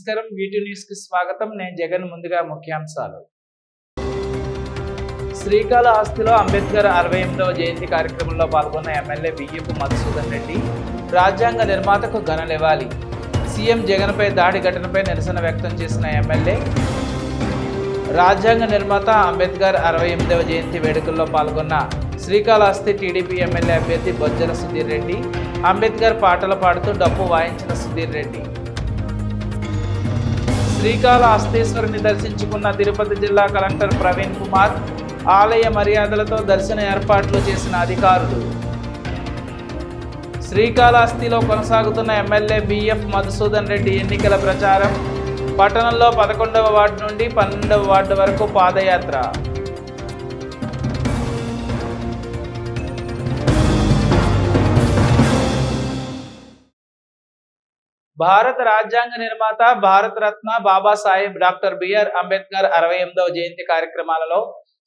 నమస్కారం. వీటి న్యూస్కి స్వాగతం. నేను జగన్ ముందుగా ముఖ్యాంశాలు. శ్రీకాళహస్తిలో అంబేద్కర్ అరవై ఎనిమిదవ జయంతి కార్యక్రమంలో పాల్గొన్న ఎమ్మెల్యే బియ్యపు మధుసూదన్ రెడ్డి రాజ్యాంగ నిర్మాతకు ఘనలివ్వాలి సీఎం జగన్పై దాడి ఘటనపై నిరసన వ్యక్తం చేసిన ఎమ్మెల్యే రాజ్యాంగ నిర్మాత అంబేద్కర్ అరవై ఎనిమిదవ జయంతి వేడుకల్లో పాల్గొన్న శ్రీకాళహస్తి టీడీపీ ఎమ్మెల్యే అభ్యర్థి బొజ్జల సుధీర్ రెడ్డి అంబేద్కర్ పాటలు పాడుతూ డప్పు వాయించిన సుధీర్ రెడ్డి. శ్రీకాళహస్తీశ్వరుని దర్శించుకున్న తిరుపతి జిల్లా కలెక్టర్ ప్రవీణ్ కుమార్ ఆలయ మర్యాదలతో దర్శన ఏర్పాట్లు చేసిన అధికారులు. శ్రీకాళహస్తిలో కొనసాగుతున్న ఎమ్మెల్యే బిఎఫ్ మధుసూదన్ రెడ్డి ఎన్నికల ప్రచారం పట్టణంలో పదకొండవ వార్డు నుండి పన్నెండవ వార్డు వరకు పాదయాత్ర. భారత రాజ్యాంగ నిర్మాత Bharat Ratna Babasaheb doctor B R Ambedkar అరవై ఎనిమిదవ జయంతి కార్యక్రమాలలో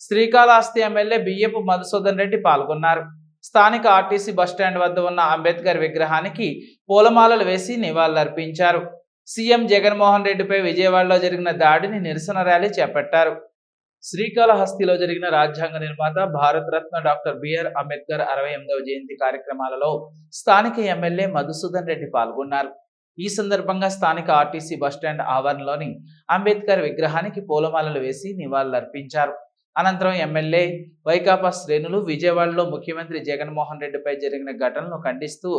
శ్రీకాళహస్తి ఎమ్మెల్యే బియ్యపు మధుసూదన్ రెడ్డి పాల్గొన్నారు. స్థానిక ఆర్టీసీ బస్టాండ్ వద్ద ఉన్న అంబేద్కర్ విగ్రహానికి పూలమాలలు వేసి నివాళులర్పించారు. సీఎం జగన్మోహన్ రెడ్డిపై విజయవాడలో జరిగిన దాడిని నిరసన ర్యాలీ చేపట్టారు. శ్రీకాళహస్తిలో జరిగిన రాజ్యాంగ నిర్మాత భారత రత్న డాక్టర్ బిఆర్ అంబేద్కర్ అరవై ఎనిమిదవ జయంతి కార్యక్రమాలలో స్థానిక ఎమ్మెల్యే మధుసూదన్ రెడ్డి పాల్గొన్నారు. ఈ సందర్భంగా స్థానిక ఆర్టీసీ బస్టాండ్ ఆవరణలోని అంబేద్కర్ విగ్రహానికి పూలమాలలు వేసి నివాళులర్పించారు. అనంతరం ఎమ్మెల్యే వైకాపా శ్రేణులు విజయవాడలో ముఖ్యమంత్రి జగన్మోహన్ రెడ్డిపై జరిగిన ఘటనను ఖండిస్తూ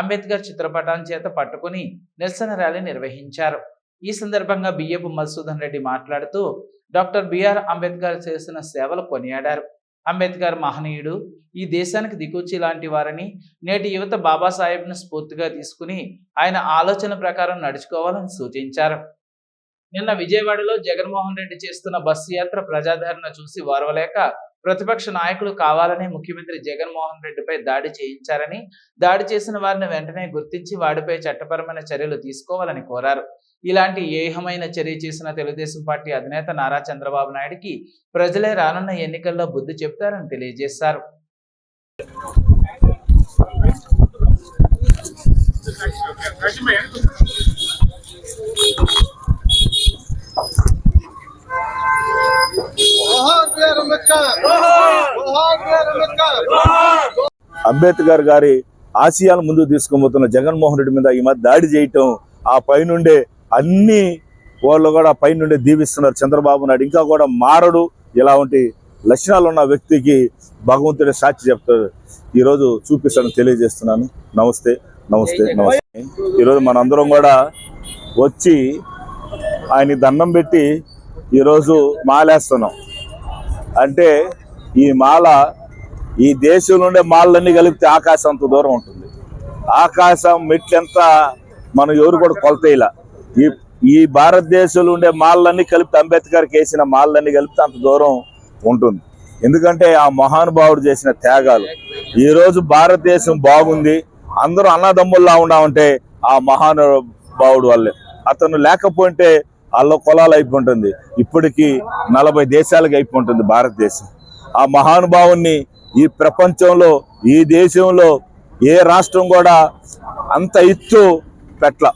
అంబేద్కర్ చిత్రపటాన్ని చేత పట్టుకుని నిరసన ర్యాలీ నిర్వహించారు. ఈ సందర్భంగా బియ్యపు మధుసూదన్ రెడ్డి మాట్లాడుతూ డాక్టర్ బిఆర్ అంబేద్కర్ చేసిన సేవలు కొనియాడారు. అంబేద్కర్ మహనీయుడు ఈ దేశానికి దిక్కుచి లాంటి వారని నేటి యువత బాబాసాహెబ్ను స్ఫూర్తిగా తీసుకుని ఆయన ఆలోచన ప్రకారం నడుచుకోవాలని సూచించారు. నిన్న విజయవాడలో జగన్మోహన్ రెడ్డి చేస్తున్న బస్సు యాత్ర ప్రజాదరణ చూసి వారవలేక ప్రతిపక్ష నాయకులు కావాలని ముఖ్యమంత్రి జగన్మోహన్ రెడ్డిపై దాడి చేయించారని దాడి చేసిన వారిని వెంటనే గుర్తించి వాడిపై చట్టపరమైన చర్యలు తీసుకోవాలని కోరారు. ఇలాంటి ఏహమైన చర్య చేసిన తెలుగుదేశం పార్టీ అధినేత నారా చంద్రబాబు నాయుడికి ప్రజలే రానున్న ఎన్నికల్లో బుద్ధి చెప్తారని తెలియజేశారు. అంబేద్కర్ గారి ఆశయాలు ముందుకు తీసుకుపోతున్న జగన్మోహన్ రెడ్డి మీద ఈ మధ్య దాడి చేయటం ఆ పైనుండే అన్ని వాళ్ళు కూడా పైనుండి దీవిస్తున్నారు. చంద్రబాబు నాయుడు ఇంకా కూడా మారడు. ఇలాంటి లక్షణాలు ఉన్న వ్యక్తికి భగవంతుడే సాక్షి చెప్తాడు. ఈరోజు చూపిస్తాను తెలియజేస్తున్నాను. నమస్తే నమస్తే నమస్తే. ఈరోజు మనందరం కూడా వచ్చి ఆయన దండం పెట్టి ఈరోజు మాలేస్తున్నాం. అంటే ఈ మాల ఈ దేశంలో ఉండే మాలన్నీ కలిపితే ఆకాశం అంత దూరం ఉంటుంది. ఆకాశం మెట్లెంత మనం ఎవరు కూడా కొలతేయలా. ఈ ఈ భారతదేశంలో ఉండే మాలన్నీ కలిపితే అంబేద్కర్కి వేసిన మాలన్నీ కలిపితే అంత దూరం ఉంటుంది. ఎందుకంటే ఆ మహానుభావుడు చేసిన త్యాగాలు. ఈరోజు భారతదేశం బాగుంది. అందరూ అన్నదమ్ముల్లా ఉన్నామంటే ఆ మహానుభావుడు వల్లే. అతను లేకపోతే వాళ్ళ కులాలు అయిపోతుంది ఇప్పటికీ నలభై దేశాలకు అయిపోతుంది భారతదేశం. ఆ మహానుభావుని ఈ ప్రపంచంలో ఈ దేశంలో ఏ రాష్ట్రం కూడా అంత ఇచ్చు పెట్ల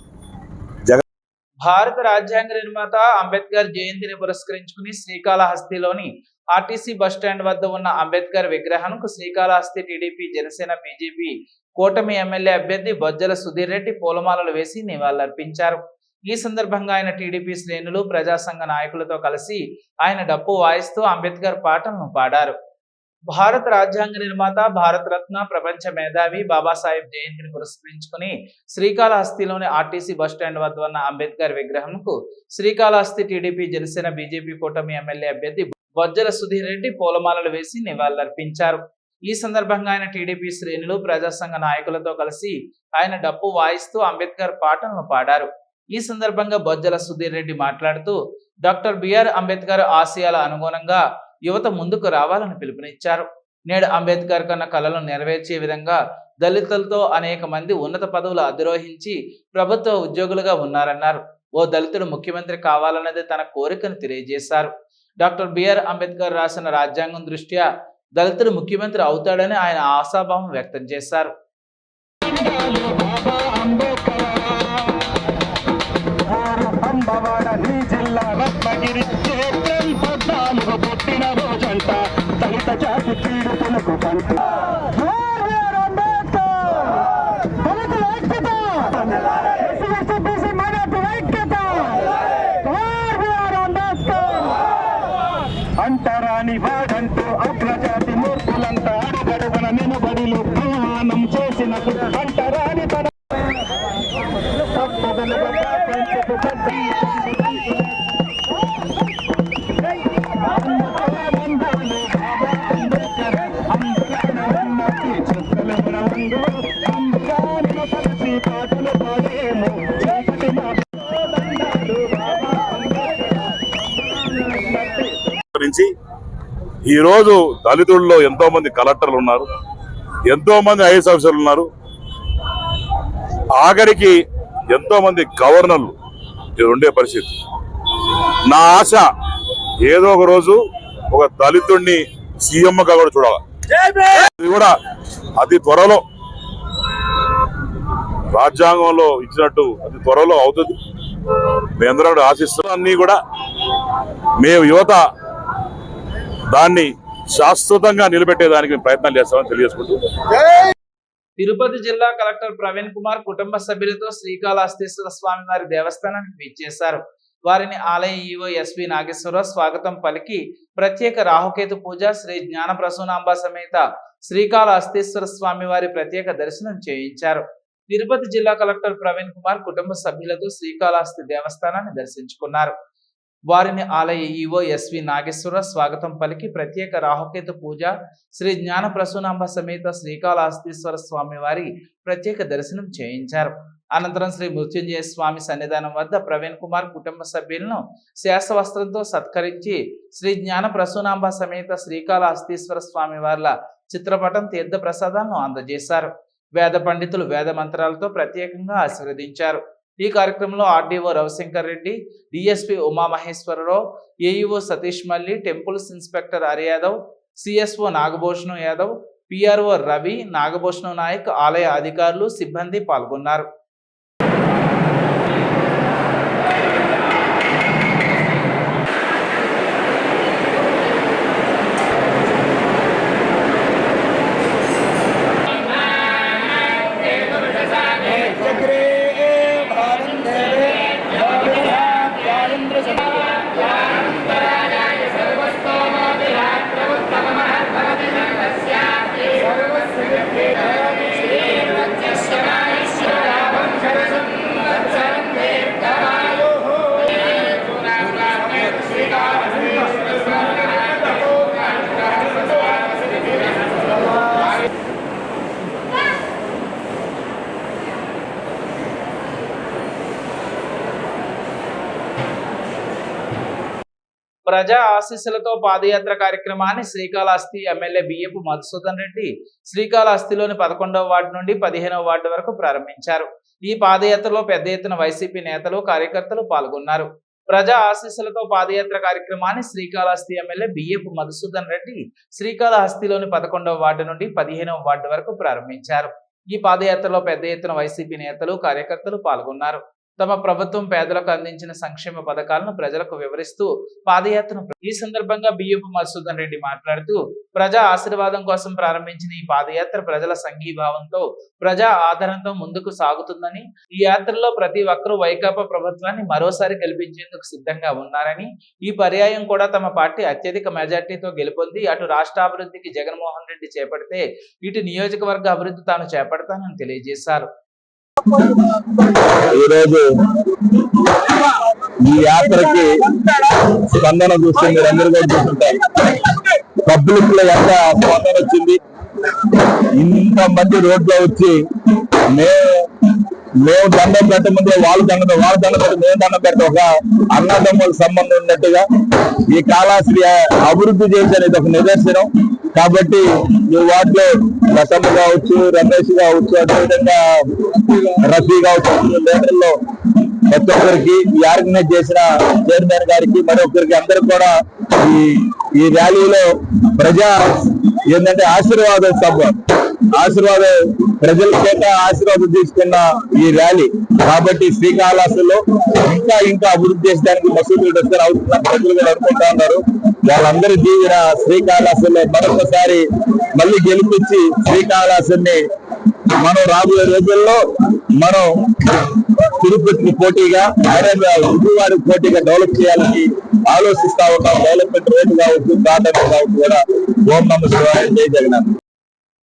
భారత రాజ్యాంగ నిర్మాత అంబేద్కర్ జయంతిని పురస్కరించుకుని శ్రీకాళహస్తిలోని ఆర్టీసీ బస్టాండ్ వద్ద ఉన్న అంబేద్కర్ విగ్రహానికి శ్రీకాళహస్తి టీడీపీ జనసేన బీజేపీ కూటమి ఎమ్మెల్యే అభ్యర్థి బొజ్జల సుధీర్ రెడ్డి పూలమాలలు వేసి నివాళులర్పించారు. ఈ సందర్భంగా ఆయన టీడీపీ శ్రేణులు ప్రజాసంఘ నాయకులతో కలిసి ఆయన డప్పు వాయిస్తూ అంబేద్కర్ పాటలను పాడారు. భారత రాజ్యాంగ నిర్మాత భారత రత్న ప్రపంచ మేధావి బాబాసాహెబ్ జయంతిని పురస్కరించుకుని శ్రీకాళహస్తిలోని ఆర్టీసీ బస్టాండ్ వద్ద ఉన్న అంబేద్కర్ విగ్రహంకు శ్రీకాళహస్తి టీడీపీ జనసేన బీజేపీ కూటమి ఎమ్మెల్యే అభ్యర్థి బొజ్జల సుధీర్ రెడ్డి పూలమాలలు వేసి నివాళులర్పించారు. ఈ సందర్భంగా ఆయన టీడీపీ శ్రేణులు ప్రజాసంఘ నాయకులతో కలిసి ఆయన డప్పు వాయిస్తూ అంబేద్కర్ పాటలను పాడారు. ఈ సందర్భంగా బొజ్జల సుధీర్ రెడ్డి మాట్లాడుతూ డాక్టర్ బిఆర్ అంబేద్కర్ ఆశయాల అనుగుణంగా యువత ముందుకు రావాలని పిలుపునిచ్చారు. నేడు అంబేద్కర్ కన్న కళలను నెరవేర్చే విధంగా దళితులతో అనేక మంది ఉన్నత పదవులు అధిరోహించి ప్రభుత్వ ఉద్యోగులుగా ఉన్నారన్నారు. ఓ దళితుడు ముఖ్యమంత్రి కావాలన్నది తన కోరికను తెలియజేశారు. డాక్టర్ బిఆర్ అంబేద్కర్ రాసిన రాజ్యాంగం దృష్ట్యా దళితుడు ముఖ్యమంత్రి అవుతాడని ఆయన ఆశాభావం వ్యక్తం చేశారు. నీ జిల్లా రత్నగిరి. Thank you. గురించి ఈరోజు దళితుల్లో ఎంతోమంది కలెక్టర్లు ఉన్నారు ఎంతోమంది ఐఏఎస్ ఐఎస్ ఆఫీసర్లు ఉన్నారు. ఆఖరికి ఎంతోమంది గవర్నర్లు ఇది ఉండే పరిస్థితి. నా ఆశ ఏదో ఒక రోజు ఒక దళితుడిని సీఎంగా కూడా చూడాలి. ఇది కూడా అతి త్వరలో రాజ్యాంగంలో ఇచ్చినట్టు అతి త్వరలో అవుతుంది. మేమందరం కూడా ఆశిస్తున్నాం. అన్ని కూడా మేము యువత దాన్ని శాశ్వతంగా నిలబెట్టేదానికి ప్రయత్నాలు చేస్తామని తెలియజేసుకుంటూ. తిరుపతి జిల్లా కలెక్టర్ ప్రవీణ్ కుమార్ కుటుంబ సభ్యులతో శ్రీకాళహస్తీశ్వర స్వామి వారి దేవస్థానానికి విచ్చేశారు వారిని ఆలయ ఈవో ఎస్వి నాగేశ్వరరావు స్వాగతం పలికి ప్రత్యేక రాహుకేతు పూజ శ్రీ జ్ఞాన ప్రసూనాంబ సమేత శ్రీకాళహస్తీశ్వర స్వామి వారి ప్రత్యేక దర్శనం చేయించారు. తిరుపతి జిల్లా కలెక్టర్ ప్రవీణ్ కుమార్ కుటుంబ సభ్యులతో శ్రీకాళహస్తి దేవస్థానాన్ని దర్శించుకున్నారు. వారిని ఆలయ ఈవో ఎస్వి నాగేశ్వర స్వాగతం పలికి ప్రత్యేక రాహుకేతు పూజ శ్రీ జ్ఞాన ప్రసూనాంబ సమేత శ్రీకాళహస్తీశ్వర స్వామి వారి ప్రత్యేక దర్శనం చేయించారు. అనంతరం శ్రీ మృత్యుంజయ స్వామి సన్నిధానం వద్ద ప్రవీణ్ కుమార్ కుటుంబ సభ్యులను శేషవస్త్రంతో సత్కరించి శ్రీ జ్ఞాన ప్రసూనాంబ సమేత శ్రీకాళహస్తీశ్వర స్వామి వార్ల చిత్రపటం తీర్థ ప్రసాదాలను అందజేశారు. వేద పండితులు వేద మంత్రాలతో ప్రత్యేకంగా ఆశీర్వదించారు. ఈ కార్యక్రమంలో RDO Ravishankar Reddy DSP Umamaheswararao AEO Satish Malli temples inspector Hari Yadav CSO Nagabhushanam Yadav PRO Ravi Nagabhushanam Naik ఆలయ అధికారులు సిబ్బంది పాల్గొన్నారు. ప్రజా ఆశీస్సులతో పాదయాత్ర కార్యక్రమాన్ని శ్రీకాళహస్తి ఎమ్మెల్యే బియ్యపు మధుసూదన్ రెడ్డి శ్రీకాళహస్తిలోని పదకొండవ వార్డు నుండి పదిహేనవ వార్డు వరకు ప్రారంభించారు. ఈ పాదయాత్రలో పెద్ద ఎత్తున వైసీపీ నేతలు కార్యకర్తలు పాల్గొన్నారు. ప్రజా ఆశీస్సులతో పాదయాత్ర కార్యక్రమాన్ని శ్రీకాళహస్తి ఎమ్మెల్యే బియ్యపు మధుసూదన్ రెడ్డి శ్రీకాళహస్తిలోని పదకొండవ వార్డు నుండి పదిహేనవ వార్డు వరకు ప్రారంభించారు. ఈ పాదయాత్రలో పెద్ద ఎత్తున వైసీపీ నేతలు కార్యకర్తలు పాల్గొన్నారు. తమ ప్రభుత్వం పేదలకు అందించిన సంక్షేమ పథకాలను ప్రజలకు వివరిస్తూ పాదయాత్రను ఈ సందర్భంగా బియ్యపు మధుసూదన్ రెడ్డి మాట్లాడుతూ ప్రజా ఆశీర్వాదం కోసం ప్రారంభించిన ఈ పాదయాత్ర ప్రజల సంఘీభావంతో ప్రజా ఆదరణతో ముందుకు సాగుతుందని ఈ యాత్రలో ప్రతి ఒక్కరూ వైకాపా ప్రభుత్వాన్ని మరోసారి గెలిపించేందుకు సిద్ధంగా ఉన్నారని ఈ పర్యాయం కూడా తమ పార్టీ అత్యధిక మెజార్టీతో గెలుపొంది అటు రాష్ట్ర అభివృద్ధికి జగన్మోహన్ రెడ్డి చేపడితే ఇటు నియోజకవర్గ అభివృద్ధి తాను చేపడతానని తెలియజేశారు. ఈరోజు ఈ యాత్రకి స్పందన చూస్తే మీరందరూ కూడా చూస్తుంటారు. పబ్లిక్లో ఎంత స్పందన వచ్చింది? ఇంత మంది రోడ్లో వచ్చి మేము మేము దండం పెట్టముందే వాళ్ళు దండం వాళ్ళు దండం పెట్టి మేము దండం పెట్ట ఒక అన్నదమ్ముల సంబంధం ఉన్నట్టుగా ఈ కాళాశ్రీ అభివృద్ధి చేసేది ఒక నిదర్శనం. కాబట్టి ఈ వాటిలో రసమ్మ కావచ్చు రమేష్ కావచ్చు అదేవిధంగా రఫీ కావచ్చు లీడర్లో ప్రతి ఒక్కరికి ఈ ఆర్గనైజ్ చేసిన చైర్మన్ గారికి మరొకరికి అందరికి కూడా ఈ ఈ ర్యాలీలో ప్రజా ఏంటంటే ఆశీర్వాదం సభ ఆశీర్వాదం ప్రజల చేత ఆశీర్వాదం తీసుకున్న ఈ ర్యాలీ. కాబట్టి శ్రీకాళహస్తిలో ఇంకా ఇంకా అభివృద్ధి చేసడానికి మసూదులు దగ్గర అవుతున్న ప్రజలు కూడా అనుకుంటా ఉన్నారు. వాళ్ళందరి దీవెన శ్రీకాళహస్తిలో మరొకసారి మళ్ళీ గెలిపించి శ్రీకాళహస్తిని మనం రాబోయే రోజుల్లో మనం తిరుపతికి పోటీగా హైదరాబాద్ విజయవాడ పోటీగా డెవలప్ చేయాలని ఆలోచిస్తా ఉన్నాం. డెవలప్మెంట్ రేటు కావచ్చు ప్రాధాన్యత కావచ్చు కూడా ఓం నమ శివాయ జై జగన్నాథ్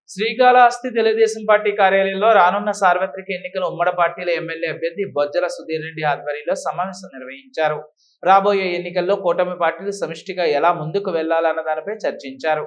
శ్రీకాళహస్తి తెలుగుదేశం పార్టీ కార్యాలయంలో రానున్న సార్వత్రిక ఎన్నికల ఉమ్మడి పార్టీల ఎమ్మెల్యే అభ్యర్థి బొజ్జల సుధీర్ రెడ్డి ఆధ్వర్యంలో సమావేశం నిర్వహించారు. రాబోయే ఎన్నికల్లో కూటమి పార్టీలు సమిష్టిగా ఎలా ముందుకు వెళ్ళాలన్న దానిపై చర్చించారు.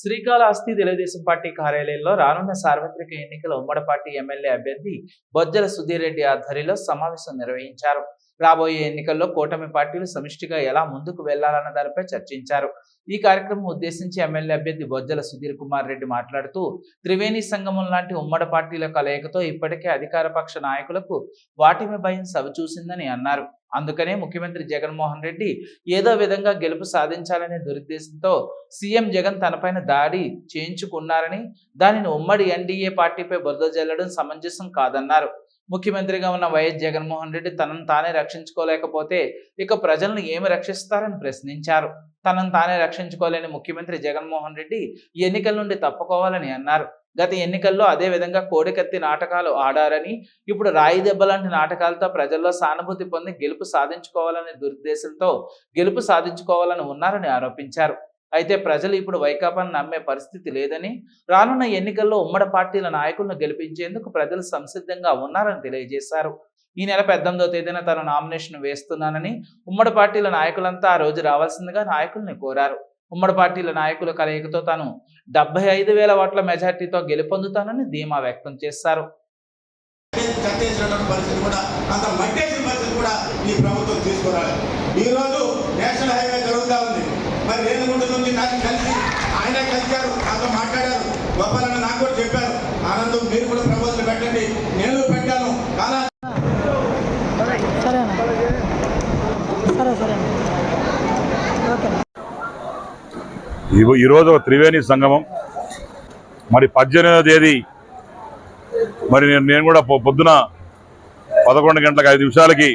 శ్రీకాళహస్తి తెలుగుదేశం పార్టీ కార్యాలయంలో రానున్న సార్వత్రిక ఎన్నికల ఉమ్మడి పార్టీ ఎమ్మెల్యే అభ్యర్థి బొజ్జల సుధీర్ రెడ్డి ఆధ్వర్యంలో సమావేశం నిర్వహించారు. రాబోయే ఎన్నికల్లో కూటమి పార్టీలు సమిష్టిగా ఎలా ముందుకు వెళ్ళాలన్న దానిపై చర్చించారు. ఈ కార్యక్రమం ఉద్దేశించి ఎమ్మెల్యే అభ్యర్థి బొజ్జల సుధీర్ కుమార్ రెడ్డి మాట్లాడుతూ త్రివేణి సంగమం లాంటి ఉమ్మడి పార్టీల కలయికతో ఇప్పటికే అధికార పక్ష నాయకులకు వాటిమి భయం సవిచూసిందని అన్నారు. అందుకనే ముఖ్యమంత్రి జగన్మోహన్ రెడ్డి ఏదో విధంగా గెలుపు సాధించాలనే దురుద్దేశంతో సీఎం జగన్ తనపైన దాడి చేయించుకున్నారని దానిని ఉమ్మడి ఎన్డీఏ పార్టీపై బురద జల్లడం సమంజసం కాదన్నారు. ముఖ్యమంత్రిగా ఉన్న వైఎస్ జగన్మోహన్ రెడ్డి తనను తానే రక్షించుకోలేకపోతే ఇక ప్రజలను ఏమి రక్షిస్తారని ప్రశ్నించారు. తనను తానే రక్షించుకోలేని ముఖ్యమంత్రి జగన్మోహన్ రెడ్డి ఎన్నికల నుండి తప్పుకోవాలని అన్నారు. గత ఎన్నికల్లో అదే విధంగా కోడికత్తి నాటకాలు ఆడారని ఇప్పుడు రాయి దెబ్బ లాంటి నాటకాలతో ప్రజల్లో సానుభూతి పొంది గెలుపు సాధించుకోవాలనే దురుద్దేశంతో గెలుపు సాధించుకోవాలని ఉన్నారని ఆరోపించారు. అయితే ప్రజలు ఇప్పుడు వైకాపాను నమ్మే పరిస్థితి లేదని రానున్న ఎన్నికల్లో ఉమ్మడి పార్టీల నాయకులను గెలిపించేందుకు ప్రజలు సంసిద్ధంగా ఉన్నారని తెలియజేశారు. ఈ నెల పద్దెనిమిదో తేదీన తన నామినేషన్ వేస్తున్నానని ఉమ్మడి పార్టీల నాయకులంతా ఆ రోజు రావాల్సిందిగా నాయకుల్ని కోరారు. ఉమ్మడి పార్టీల నాయకుల కలయికతో తాను డెబ్బై ఐదు వేల ఓట్ల మెజార్టీతో గెలుపొందుతానని ధీమా వ్యక్తం చేశారు. పరిస్థితి కూడా అంత పరిస్థితి కూడా ఈ ప్రభుత్వం తీసుకురాలి మరి రేణుగుంట నుంచి నాకు కలిసి ఆయన కలిశారు నాతో మాట్లాడారు. గోపాలన్న నాకు కూడా చెప్పారు ఆనందం మీరు కూడా ప్రపోజల్ పెట్టండి. నేను పెట్టాను. కాలా సరేనా? సరే సరే. ఓకే. ఇగో ఈరోజు ఒక త్రివేణి సంగమం. మరి పద్దెనిమిదవ తేదీ. మరి నేను నేను కూడా పొద్దున పదకొండు గంటలకు ఐదు నిమిషాలకి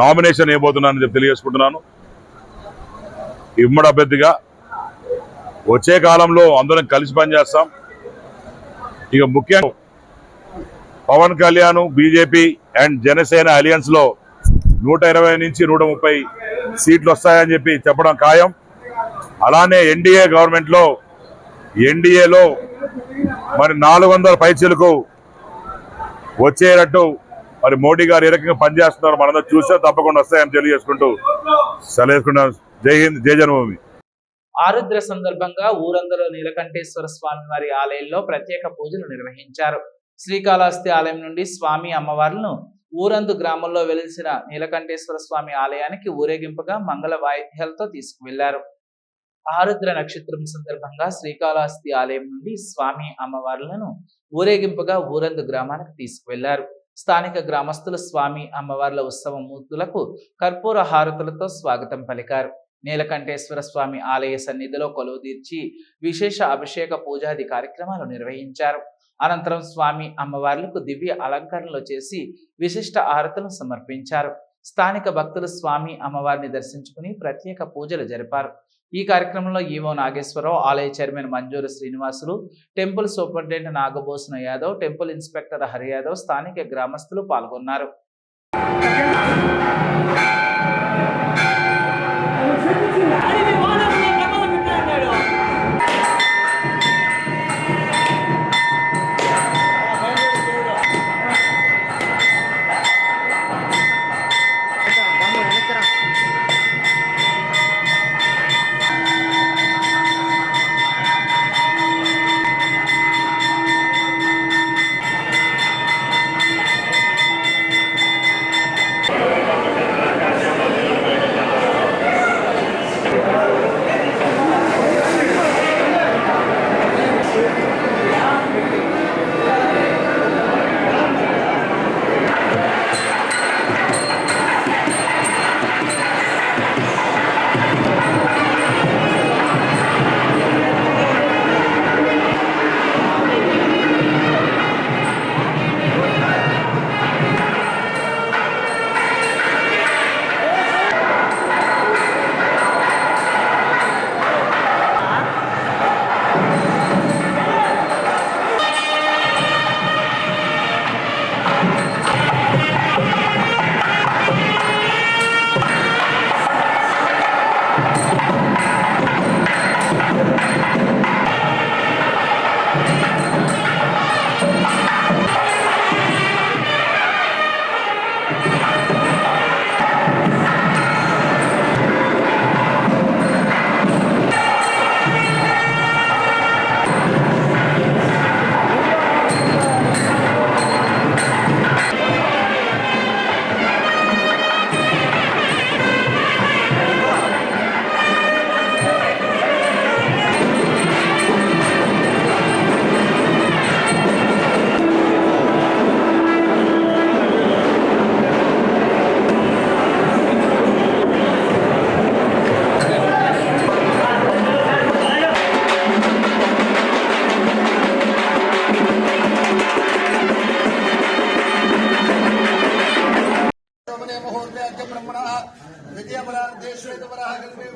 నామినేషన్ వేయబోతున్నానని చెప్పి తెలియజేసుకుంటున్నాను. ఇమ్మడి అభ్యర్థిగా వచ్చే కాలంలో అందరం కలిసి పనిచేస్తాం. ఇక ముఖ్యంగా పవన్ కళ్యాణ్ బీజేపీ అండ్ జనసేన అలియన్స్లో నూట ఇరవై నుంచి నూట ముప్పై సీట్లు వస్తాయని చెప్పి చెప్పడం ఖాయం. అలానే ఎన్డీఏ గవర్నమెంట్లో ఎన్డీఏలో మరి నాలుగు వందల పైచీలకు వచ్చేటట్టు మరి మోడీ గారు ఏ రకంగా పనిచేస్తున్నారు మనందరూ చూస్తే తప్పకుండా వస్తాయని తెలియజేసుకుంటూ సెలవుకున్నాను జై హింద్ జై జన్మభూమి. ఆరుద్ర సందర్భంగా ఊరందరూ నీలకంఠేశ్వర స్వామి వారి ఆలయంలో ప్రత్యేక పూజలు నిర్వహించారు. శ్రీకాళహస్తి ఆలయం నుండి స్వామి అమ్మవార్లను ఊరందు గ్రామంలో వెలిసిన నీలకంఠేశ్వర స్వామి ఆలయానికి ఊరేగింపుగా మంగళ వాయిద్యాలతో తీసుకువెళ్ళారు. ఆరుద్ర నక్షత్రం సందర్భంగా శ్రీకాళహస్తి ఆలయం నుండి స్వామి అమ్మవార్లను ఊరేగింపుగా ఊరందు గ్రామానికి తీసుకువెళ్ళారు. స్థానిక గ్రామస్తులు స్వామి అమ్మవార్ల ఉత్సవ మూర్తులకు కర్పూర హారతులతో స్వాగతం పలికారు. నీలకంఠేశ్వర స్వామి ఆలయ సన్నిధిలో కొలువు తీర్చి విశేష అభిషేక పూజాది కార్యక్రమాలు నిర్వహించారు. అనంతరం స్వామి అమ్మవార్లకు దివ్య అలంకరణలు చేసి విశిష్ట ఆరతులు సమర్పించారు. స్థానిక భక్తులు స్వామి అమ్మవారిని దర్శించుకుని ప్రత్యేక పూజలు జరిపారు. ఈ కార్యక్రమంలో ఈవో నాగేశ్వరరావు ఆలయ chairman Manjuru Srinivasulu temple superintendent Nagabhushana Yadav temple inspector Hari Yadav స్థానిక గ్రామస్తులు పాల్గొన్నారు. I didn't want to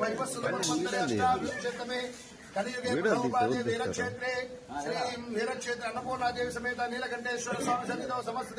श्वेतवराहकल्पे वैवस्वतमन्वन्तरे अष्टाविंशतमे कलियुगे प्रथमपादे वीरक्षेत्रे श्रीं वीरक्षेत्र अन्नपूर्णादेवी समेत नीलकण्ठेश्वर स्वामी सन्निधौ समस्त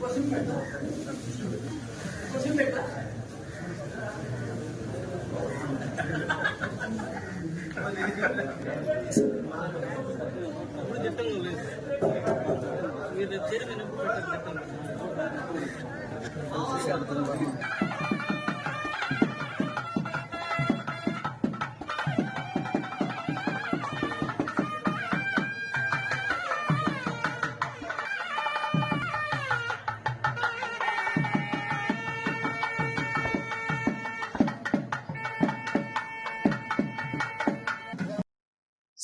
무슨 말이야? 무슨 말이야?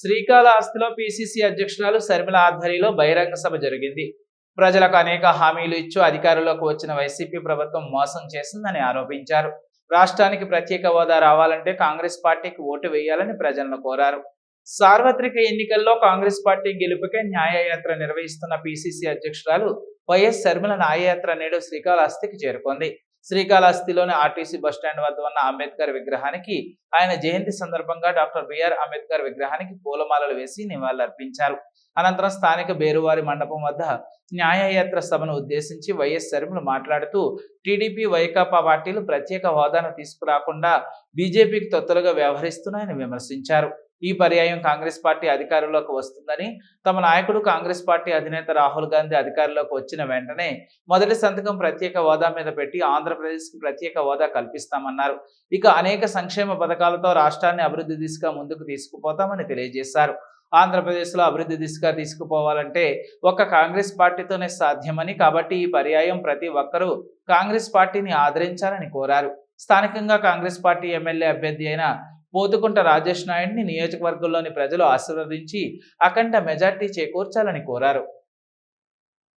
శ్రీకాళహస్తిలో పిసిసి అధ్యక్షురాలు శర్మిల ఆధ్వర్యంలో బహిరంగ సభ జరిగింది. ప్రజలకు అనేక హామీలు ఇచ్చు అధికారంలోకి వచ్చిన వైసీపీ ప్రభుత్వం మోసం చేసిందని ఆరోపించారు. రాష్ట్రానికి ప్రత్యేక హోదా రావాలంటే కాంగ్రెస్ పార్టీకి ఓటు వేయాలని ప్రజలను కోరారు. సార్వత్రిక ఎన్నికల్లో కాంగ్రెస్ పార్టీ గెలుపుకే న్యాయయాత్ర నిర్వహిస్తున్న పిసిసి అధ్యక్షురాలు వైఎస్ శర్మిల న్యాయయాత్ర నేడు శ్రీకాళహస్తికి చేరుకుంది. శ్రీకాళహస్తిలోని ఆర్టీసీ బస్టాండ్ వద్ద ఉన్న అంబేద్కర్ విగ్రహానికి ఆయన జయంతి సందర్భంగా డాక్టర్ బిఆర్ అంబేద్కర్ విగ్రహానికి పూలమాలలు వేసి నివాళులర్పించారు. అనంతరం స్థానిక బేరువారి మండపం వద్ద న్యాయయాత్ర సభను ఉద్దేశించి వైఎస్ శర్మలు మాట్లాడుతూ టీడీపీ వైకాపా పార్టీలు ప్రత్యేక హోదాను తీసుకురాకుండా బీజేపీకి తొత్తులుగా వ్యవహరిస్తున్నాయని విమర్శించారు. ఈ పర్యాయం కాంగ్రెస్ పార్టీ అధికారంలోకి వస్తుందని తమ నాయకుడు కాంగ్రెస్ పార్టీ అధినేత రాహుల్ గాంధీ అధికారంలోకి వచ్చిన వెంటనే మొదటి సంతకం ప్రత్యేక హోదా మీద పెట్టి ఆంధ్రప్రదేశ్కి ప్రత్యేక హోదా కల్పిస్తామన్నారు. ఇక అనేక సంక్షేమ పథకాలతో రాష్ట్రాన్ని అభివృద్ధి దిశగా ముందుకు తీసుకుపోతామని తెలియజేశారు. ఆంధ్రప్రదేశ్లో అభివృద్ధి దిశగా తీసుకుపోవాలంటే ఒక్క కాంగ్రెస్ పార్టీతోనే సాధ్యమని కాబట్టి ఈ పర్యాయం ప్రతి ఒక్కరూ కాంగ్రెస్ పార్టీని ఆదరించాలని కోరారు. స్థానికంగా కాంగ్రెస్ పార్టీ ఎమ్మెల్యే అభ్యర్థి అయిన పోతుకుంట రాజేష్ నాయుడిని నియోజకవర్గంలోని ప్రజలు ఆశీర్వదించి అఖండ మెజార్టీ చేకూర్చాలని కోరారు.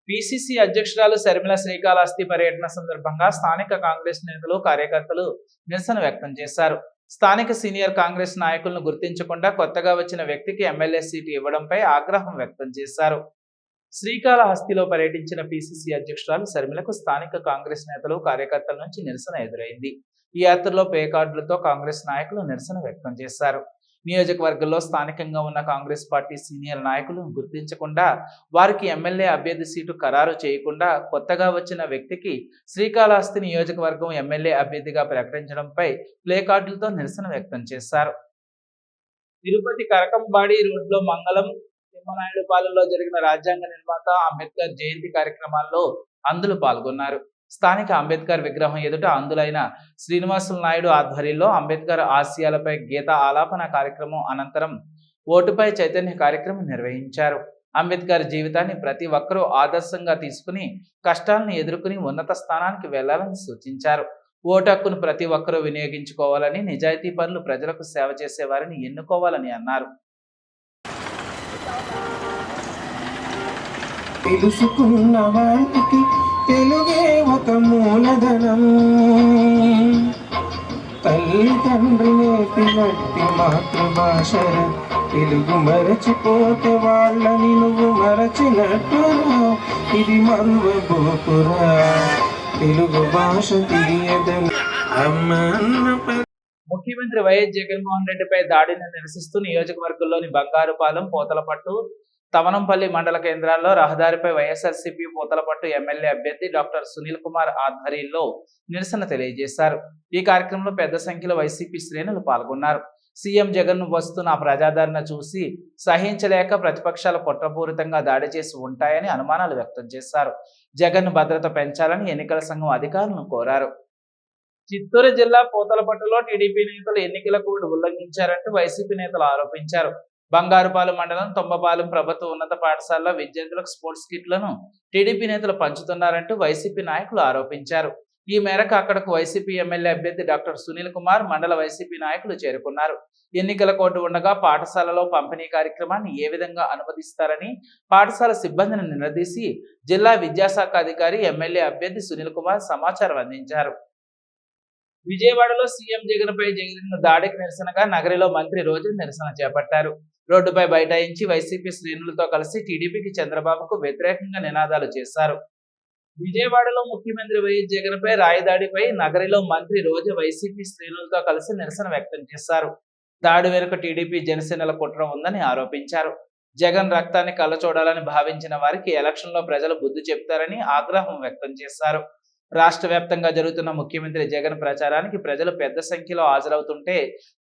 పిసిసి అధ్యక్షురాలు శర్మిల శ్రీకాళహస్తి పర్యటన సందర్భంగా స్థానిక కాంగ్రెస్ నేతలు కార్యకర్తలు నిరసన వ్యక్తం చేశారు. స్థానిక సీనియర్ కాంగ్రెస్ నాయకులను గుర్తించకుండా కొత్తగా వచ్చిన వ్యక్తికి ఎమ్మెల్యే సీటు ఇవ్వడంపై ఆగ్రహం వ్యక్తం చేశారు. శ్రీకాళహస్తిలో పర్యటించిన పిసిసి అధ్యక్షురాలు శర్మిలకు స్థానిక కాంగ్రెస్ నేతలు కార్యకర్తల నుంచి నిరసన ఎదురైంది. ఈ యాత్రలో పే కార్డులతో కాంగ్రెస్ నాయకులు నిరసన వ్యక్తం చేశారు. నియోజకవర్గంలో స్థానికంగా ఉన్న కాంగ్రెస్ పార్టీ సీనియర్ నాయకులు గుర్తించకుండా వారికి ఎమ్మెల్యే అభ్యర్థి సీటు ఖరారు చేయకుండా కొత్తగా వచ్చిన వ్యక్తికి శ్రీకాళహస్తి నియోజకవర్గం ఎమ్మెల్యే అభ్యర్థిగా ప్రకటించడంపై ప్లే కార్డులతో నిరసన వ్యక్తం చేశారు. తిరుపతి కరకంబాడి రోడ్లో మంగళం తిమ్మనాయుడుపాలెంలో జరిగిన రాజ్యాంగ నిర్మాత అంబేద్కర్ జయంతి కార్యక్రమాల్లో అందులో పాల్గొన్నారు. స్థానిక అంబేద్కర్ విగ్రహం ఎదుట అందులైన శ్రీనివాసులు నాయుడు ఆధ్వర్యంలో అంబేద్కర్ ఆశయాలపై గీత ఆలాపన కార్యక్రమం అనంతరం ఓటుపై చైతన్య కార్యక్రమం నిర్వహించారు. అంబేద్కర్ జీవితాన్ని ప్రతి ఒక్కరూ ఆదర్శంగా తీసుకుని కష్టాలను ఎదుర్కొని ఉన్నత స్థానానికి వెళ్ళాలని సూచించారు. ఓటు హక్కును ప్రతి ఒక్కరూ వినియోగించుకోవాలని నిజాయితీ పనులు ప్రజలకు సేవ చేసేవారిని ఎన్నుకోవాలని అన్నారు. తెలుసుకున్న వారికి తెలుగే ఒక మూలధనం తల్లి తండ్రి నేర్పినట్టి మాతృభాష తెలుగు మరచిపోతే వాళ్ళని నువ్వు మరచినట్టురా. ఇది మరువబోకురా. తెలుగు భాష తెలియదని అమ్మ ముఖ్యమంత్రి వైఎస్ జగన్మోహన్ రెడ్డిపై దాడిని నిరసిస్తూ నియోజకవర్గంలోని బంగారుపాలెం పోతలపట్టు తవనంపల్లి మండల కేంద్రాల్లో రహదారిపై వైఎస్ఆర్సీపీ పూతలపట్టు ఎమ్మెల్యే అభ్యర్థి డాక్టర్ సునీల్ కుమార్ ఆధ్వర్యంలో నిరసన తెలియజేశారు. ఈ కార్యక్రమంలో పెద్ద సంఖ్యలో వైసీపీ శ్రేణులు పాల్గొన్నారు. సీఎం జగన్ వస్తున్న ప్రజాదరణ చూసి సహించలేక ప్రతిపక్షాలు కుట్రపూరితంగా దాడి చేసి ఉంటాయని అనుమానాలు వ్యక్తం చేశారు. జగన్ భద్రత పెంచాలని ఎన్నికల సంఘం అధికారులను కోరారు. చిత్తూరు జిల్లా పూతలపట్టులో టీడీపీ నేతలు ఎన్నికల కోడ్ ఉల్లంఘించారంటూ వైసీపీ నేతలు ఆరోపించారు. బంగారుపాలెం మండలం తొంబపాలెం ప్రభుత్వ ఉన్నత పాఠశాలలో విద్యార్థులకు స్పోర్ట్స్ కిట్లను టీడీపీ నేతలు పంచుతున్నారంటూ వైసీపీ నాయకులు ఆరోపించారు. ఈ మేరకు అక్కడకు వైసీపీ ఎమ్మెల్యే అభ్యర్థి డాక్టర్ సునీల్ కుమార్ మండల వైసీపీ నాయకులు చేరుకున్నారు. ఎన్నికల కోర్టు ఉండగా పాఠశాలలో పంపిణీ కార్యక్రమాన్ని ఏ విధంగా అనుమతిస్తారని పాఠశాల సిబ్బందిని నిలదీసి జిల్లా విద్యాశాఖ అధికారి ఎమ్మెల్యే అభ్యర్థి సునీల్ కుమార్ సమాచారం అందించారు. విజయవాడలో సీఎం జగన్ జరిగిన దాడికి నిరసనగా నగరిలో మంత్రి రోజు నిరసన చేపట్టారు. రోడ్డుపై బైఠాయించి వైసీపీ శ్రేణులతో కలిసి టీడీపీకి చంద్రబాబుకు వ్యతిరేకంగా నినాదాలు చేశారు. విజయవాడలో ముఖ్యమంత్రి వైఎస్ జగన్పై రాయదాడిపై నగరిలో మంత్రి రోజు వైసీపీ శ్రేణులతో కలిసి నిరసన వ్యక్తం చేశారు. దాడి వెనుక టీడీపీ జనసేనల కుట్ర ఉందని ఆరోపించారు. జగన్ రక్తాన్ని కళ్ళ చూడాలని భావించిన వారికి ఎలక్షన్లో ప్రజలు బుద్ధి చెప్తారని ఆగ్రహం వ్యక్తం చేశారు. రాష్ట్ర వ్యాప్తంగా జరుగుతున్న ముఖ్యమంత్రి జగన్ ప్రచారానికి ప్రజలు పెద్ద సంఖ్యలో హాజరవుతుంటే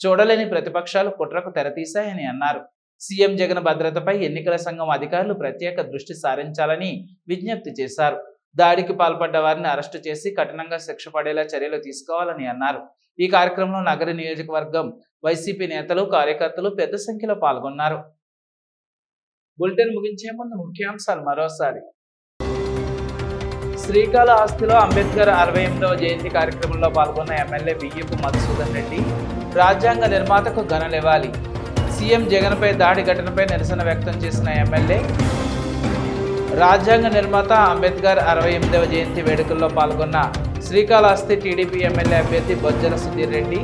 చూడలేని ప్రతిపక్షాలు కుట్రకు తెరతీశాయని అన్నారు. సీఎం జగన్ భద్రతపై ఎన్నికల సంఘం అధికారులు ప్రత్యేక దృష్టి సారించాలని విజ్ఞప్తి చేశారు. దాడికి పాల్పడ్డ వారిని అరెస్టు చేసి కఠినంగా శిక్ష పడేలా చర్యలు తీసుకోవాలని అన్నారు. ఈ కార్యక్రమంలో నగర నియోజకవర్గం వైసీపీ నేతలు కార్యకర్తలు పెద్ద సంఖ్యలో పాల్గొన్నారు. బులెటిన్ ముగించే ముందు ముఖ్యాంశాలు మరోసారి. శ్రీకాళహస్తిలో అంబేద్కర్ అరవై ఎనిమిదవ జయంతి కార్యక్రమంలో పాల్గొన్న ఎమ్మెల్యే బియ్యపు మధుసూదన్ రెడ్డి రాజ్యాంగ నిర్మాతకు ఘనలివ్వాలి సీఎం జగన్పై దాడి ఘటనపై నిరసన వ్యక్తం చేసిన ఎమ్మెల్యే రాజ్యాంగ నిర్మాత అంబేద్కర్ అరవై ఎనిమిదవ జయంతి వేడుకల్లో పాల్గొన్న శ్రీకాళహస్తి టీడీపీ ఎమ్మెల్యే అభ్యర్థి బొజ్జల సుధీర్ రెడ్డి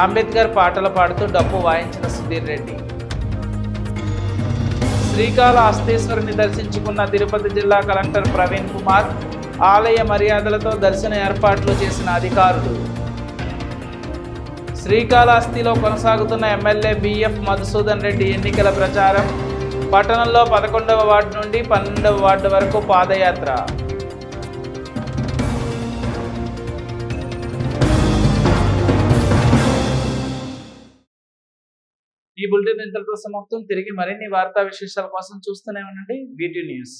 అంబేద్కర్ పాటలు పాడుతూ డప్పు వాయించిన సుధీర్ రెడ్డి. శ్రీకాళహస్తీశ్వరుని దర్శించుకున్న తిరుపతి జిల్లా కలెక్టర్ ప్రవీణ్ కుమార్ ఆలయ మర్యాదలతో దర్శన ఏర్పాట్లు చేసిన అధికారులు. శ్రీకాళహస్తిలో కొనసాగుతున్న ఎమ్మెల్యే బిఎఫ్ మధుసూదన్ రెడ్డి ఎన్నికల ప్రచారం పట్టణంలో పదకొండవ వార్డు నుండి పన్నెండవ వార్డు వరకు పాదయాత్ర. ఈ బులెటిన్ ఇంతటితో సమాప్తం తిరిగి మరిన్ని వార్తా విశేషాల కోసం చూస్తూనే ఉండండి. BT news.